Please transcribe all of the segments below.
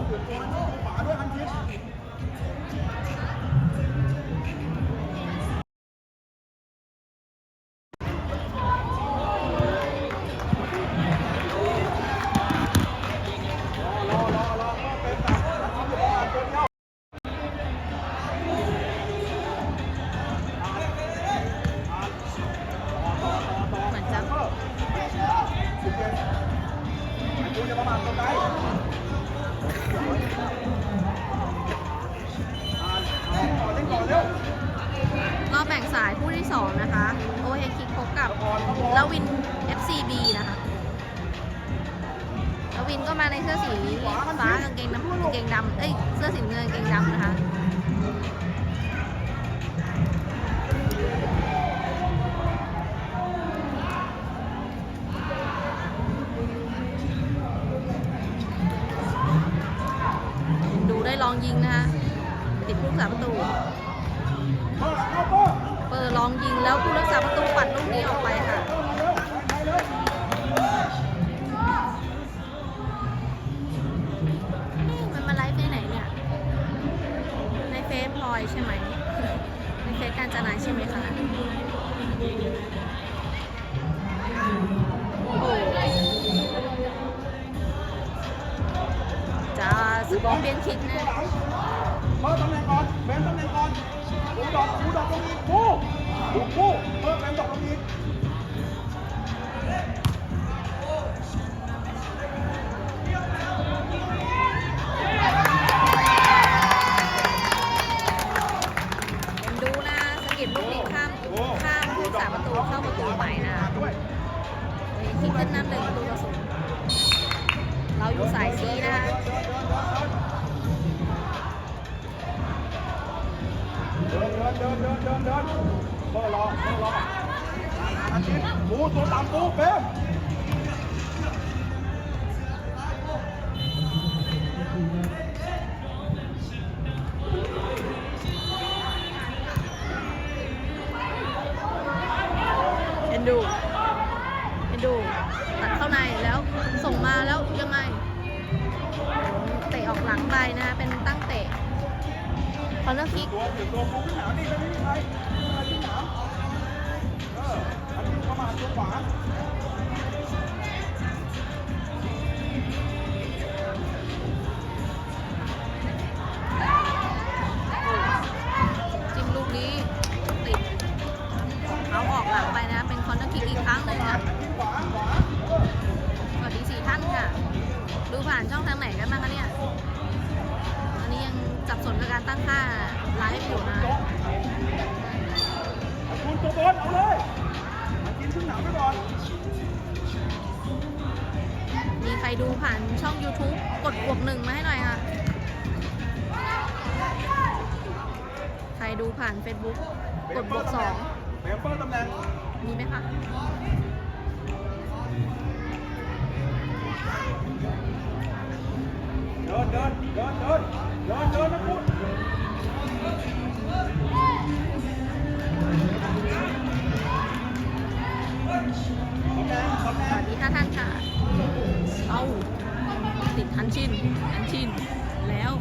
นโดนโดนตัวตัวขวาด้วยอันทีเดำเอ้ยเสื้อสีเงินกางเกงดำนะคะดูได้ลองยิงนะคะติดผู้รักษาประตูเปิดเข้าเปิดเปิดลองยิงแล้วผู้รักษา เปียนคิกนะเปิดตำแหน่งก่อนเบนตำแหน่งก่อนหูดอกหูดอกตรงนี้คู่หูคู่เปิดเบนดอกตรงนี้เอ็นดูนะสกิดลูกนี้ข้ามข้ามผู้รักษาประตูเข้าประตูใหม่นะด้ยคิดขึ้นนำหนึ่งประตูต่อศูนย์เราอยู่สายซีนะคะ เดินเดินเดินเดินเดินเดินเปิดรอเปิดรอทันทีหูตัวตามปูเบนเอ็นดู คอนเนอร์คิกตัวถึงตัวปูขึ้นหนาวนี่ไม่มีใครไม่มีใครขึ้นหนาวเอออันนี้ประมาณตัวขวาานช่อง YouTube กดบวกหนึ่งมาให้หน่อยค่ะ ใครดูผ่าน Facebook กดบวกสองเบมเปอร์ตำแหน่งมีไหมคะเดินเดินเดินเดินเดินเดินนะคุณตำ แหน่งตำแหน่สวัสดีท่าท่านค่ะเอาติดทันชินทันชินแล้ว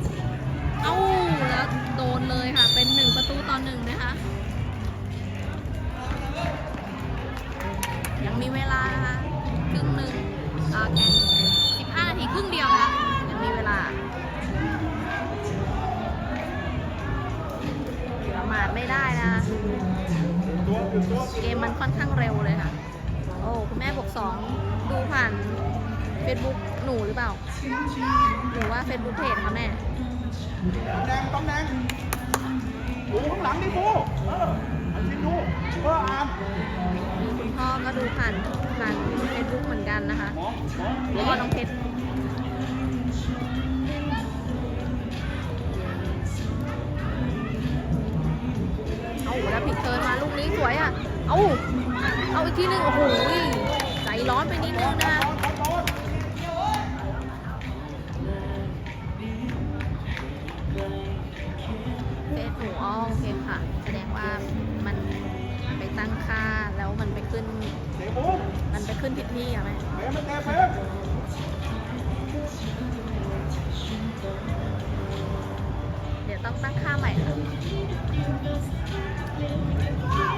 แหน่งตำแหน่งดูข้างหลังดิปูเอออันนี้ดูเอออ่านมีคุณพ่อก็ดูผ่านผ่าน Facebook เหมือนกันนะคะหมอหมอแล้วก็น้องเพชรเอาแล้วผิดเทินมาลูกนี้สวยอะ เอาเอาอีกทีหนึ่งโอ้โหใจร้อนไปนิดนึงนะคะ ขึ้นผิดที่อะแม่เดี๋ยวต้องตั้งค่าใหม่ค่ะ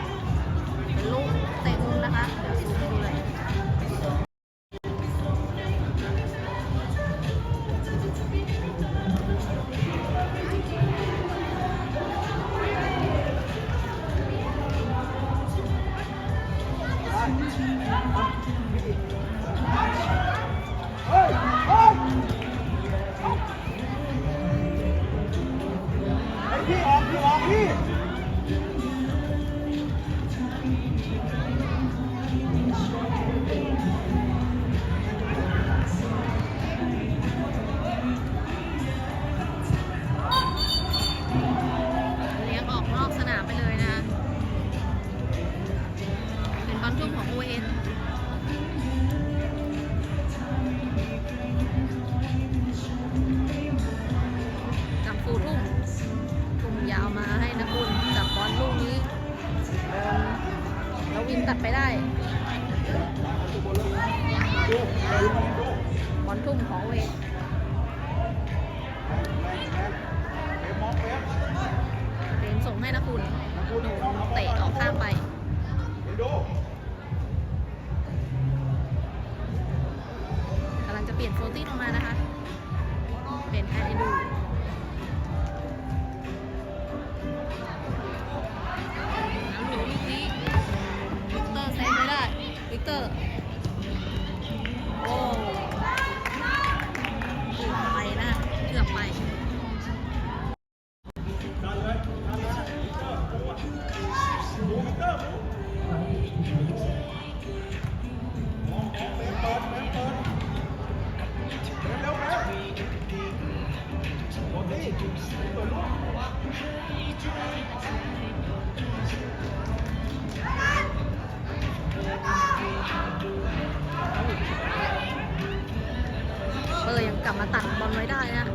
บอลทุ่มของเวทเอ็มส่งให้นะคุณนะคุณเตะออกข้างไปกำลังจะเปลี่ยนโฟตี้ลงมานะคะ เปลี่ยนแทนเอ็นดูน้ำหลวงลูกนี้วิกเตอร์เซฟไม่ได้วิกเตอร์ กลับมาตัดบอลไว้ได้นะ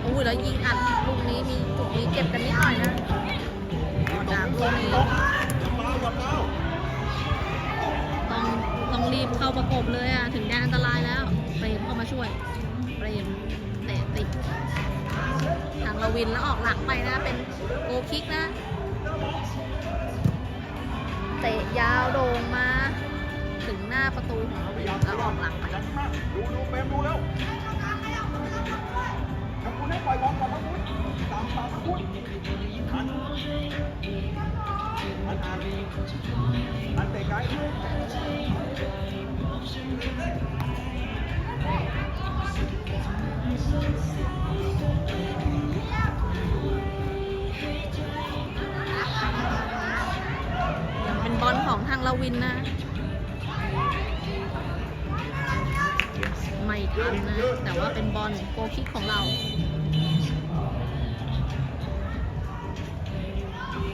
โอ้ยแล้วยิงอัดลูกนี้มีจุดนี้เก็บกันนิดหน่อยนะออกจากลูกนี้ต้องต้องรีบเข้าประกบเลยอะถึงแดนอันตรายแล้วเปรมเข้ามาช่วยเปรมเตะติดทางลวินแล้วออกหลังไปนะ เป็นโกคิกนะ เตะยา น้าประตูของลวินแล้วออกหลังไปดูดูเฟรมดูแล้วทำคุณให้ปล่อยบอลก่อนทำคุณตามตามทำคุณอันอันอันอันเตะไกลยังเป็นบอลของทางลาวินนะ ไม่ทันนะ แต่ว่าเป็นบอลโกคิกของเรา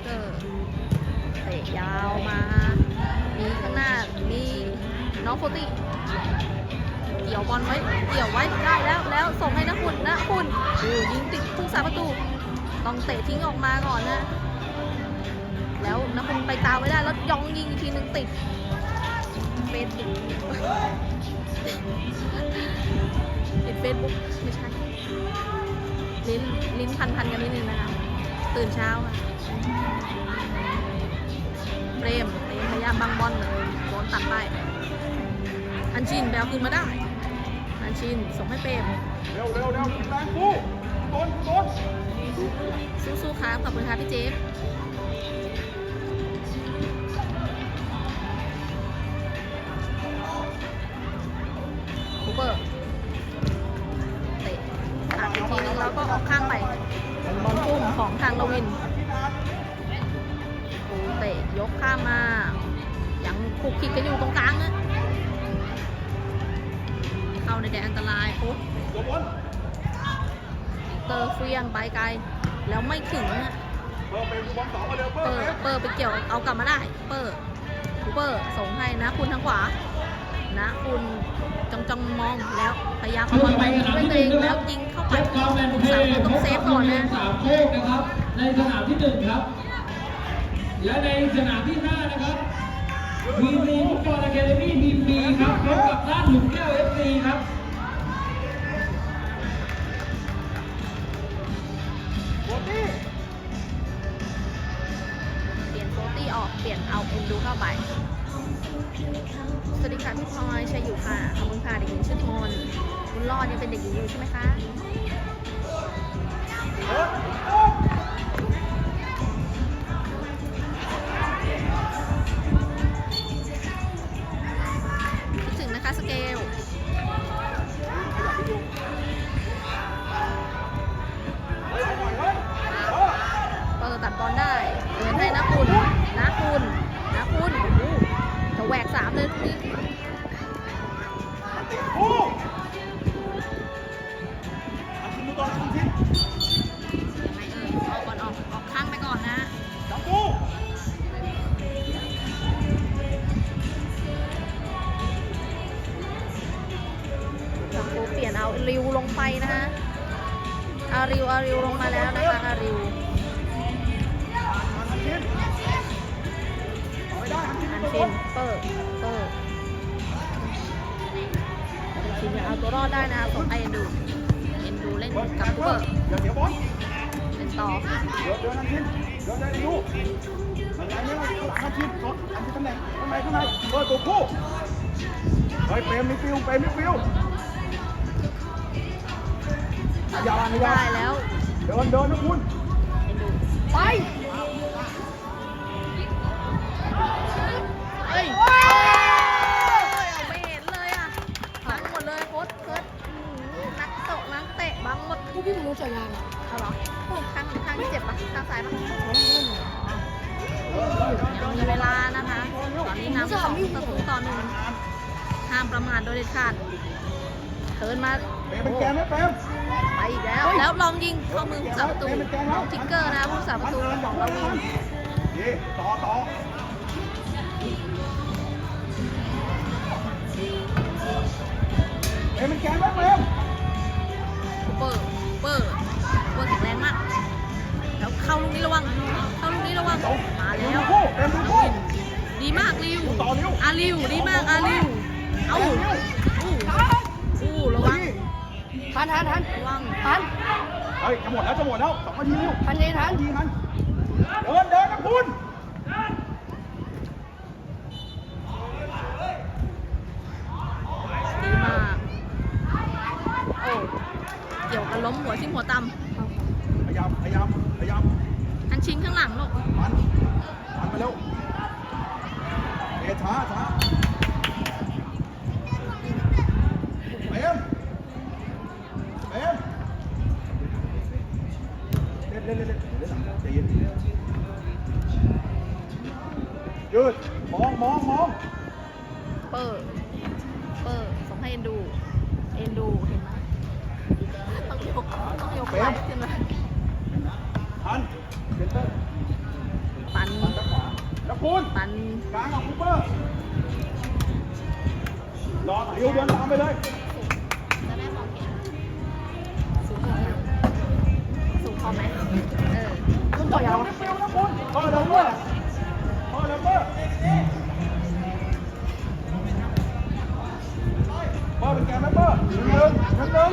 เกอร์เตะยาวมา มีข้างหน้า มีน้องโฟติเกี่ยวบอลไว้ เกี่ยวไว้ได้แล้วแล้วส่งให้นักคุณนะคุณโอ้ยิงติดผู้สาประตู ต้องเตะทิ้งออกมาก่อนนะ แล้วนักคุณไปตามไม่ได้แล้วยองยิงอีกทีนึงติด เฟซบุ๊กติดเฟซบุ๊กไม่ใช่ลิ้นลิ้นพันพันกันนิดนึงนะคะ ตื่นเช้าค่ะเปรมเปรมพยายามบังบอลโดนตัดไป อันชินแบลคืนมาได้ อันชินส่งให้เปรมเร็วเร็วเร็วแรงกูต้นต้นสู้ๆครับขอบคุณครับพี่เจฟ เตอร์เฟียงไปไกล แล้วไม่ถึงอะเบอร์เป็นบอลสองมาเร็วเบอเปอร์ร์เร็วเปอร์ไปเกี่ยวเอากลับมาได้ เปอร์คูเปอร์ส่งให้นะ คุณทางขวา นะ คุณจังจังมองแล้วพยายามเข้าเอาไปบอลไปไปสนามด้วยที่ตัวหเอนึ่งงนะคแล้รัวบยิงเข้าไปเจ็บกอแมนเพสามย์คนต้องเซฟก่อนนะ สามโคกนะครับ ในสนามที่หนึ่งครับ และในสนามที่ห้านะครับวีซีฟุตบอลอะคาเดมี่ทีมบีครับพบกับด้านหลุมแก้วเอฟซีครับ ดูเข้าไป สวัสดีค่ะพี่พลอยชัยอยู่ค่ะ ขอบคุณค่ะเด็กหญิงชื่อมนคุณรอดยังเป็นเด็กหญิงอยู่ใช่ไหมคะ เอาริวลงไปนะฮะเอาริวเอาริวลงมาแล้วนะคะเอาริวอันชินเปิดเปิดชินเอาตัวรอดได้นะส่งให้เอ็นดูเอ็นดูเล่นกับคูเปอร์เสียบอลเล่นต่อเดินเดินหันชินเดินได้ดูมันไหลไม่หลังหันชินสดหันชินตำแหน่งข้างในข้างในเปิดตัวคู่เฮ้ยเปรมมีฟิวเปรมมีฟิว ไม่ยาได้วแล้ว เดินเดินนะคุณเอ็นดูไปเฮ้ยเอาไม่เห็นเลยอะบังหมดเลยโค้ดเคิร์ดอื้อหือนักตกนักเตะบังหมดพวกพี่ผมรู้จักงานอะเอาเหรอข้างข้างที่เจ็บปะข้างซ้ายปะยังมีเวลานะคะ ตอนนี้นำสองประตูต่อหนึ่งห้ามประมาทโดยเด็ดขาดเทิร์นมา เปรมเป็นแกนไหมเปรมไปอีกแล้ว แล้วลองยิงเข้ามือผู้สาประตูน้องทิกเกอร์นะผู้สาประตูของเราวินดีต่อต่อเปรมเป็นแกนไหมเปรมเปิดเปิดเปิดแข็งแรงมาก แล้วเข้าลูกนี้ระวัง เข้าลูกนี้ระวัง มาแล้วคู่เปรมดูคู่ดีมากริวต่อริวอาริวดีมากอาริว เอาอู้อู้ระวัง ทันทันทันระวังทันเฮ้ยจะหมดแล้วจะหมดแล้วสองนาทีเร็วทันเลยทันนาทีนั้นเดินเดินนะคุณดีมากโอ้เกี่ยวกันล้มหัวทิ่มหัวตพยายามพยายามพยายามำอันชิงข้างหลังลูกปันปันไปเร็วเอช้าช้าะได้มองเห็นสูงพอไหมสูงพอไหมเออคุณต่อยาวไม่เปรี้ยวนะคุณเออเดินเปอร์เออเดินเปอร์เปอร์เป็นแกนไหมเปอร์หนึ่งหนึ่งหนึ่งหนึ่ง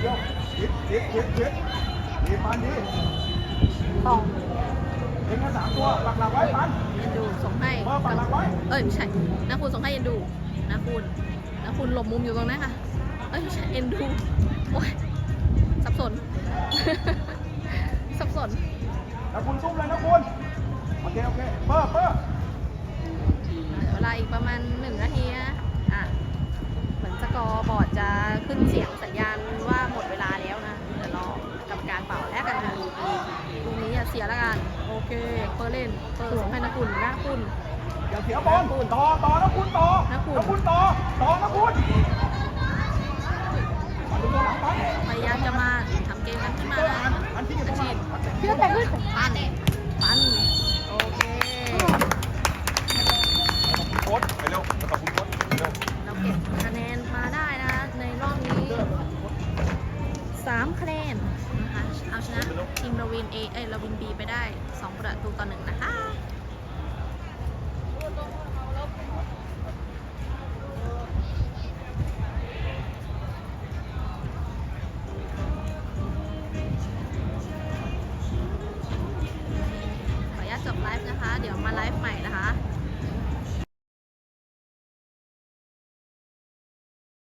เดี๋ยวคิ ดคิดคิดคิดดีปันดีต่อเองแค่สามตัวหลักหลักๆไว้ปันเอ็นดูส่งให้เปอร์ปันหลักไว้เอ้ยไม่ใช่นะคุณส่งให้เอ็นดูนะคุณนะคุณหลบมุมอยู่ตรงนั้นค่ะเอ้ยไม่ใช่เอ็นดูโอ้ยสับสน สับสนแล้วคุณตุ้มเลยนะคุณโอเคโอเคเปอร์เปอร์เวลาอีกประมาณหนึ่งนาทีนะอะเหมือนสกอร์บอร์ดจะขึ้นเสียงสัญญาณว่าหมด ปิดเล่นเปิดส่งให้นะคุณนะคุณอย่าเสียบอลต่อต่อนะคุณต่อนะคุณนะคุณต่อต่อนะคุณมาดูตัวหลังไปพยายามจะมาทำเกมกันขึ้นมานะอันอันที่อยู่ตรงนั้นพี่ก็แต่งขึ้นปันปันโอเคโค้ดไปเร็วแล้วขอบคุณโค้ดเร็วเราเก็บคะแนนมาได้นะในรอบนี้สามคะแนน นะคะเอาชนะทีมลาวินเอเอ้ยลาวินบีไปได้ 2 ประตูต่อหนึ่งนะคะ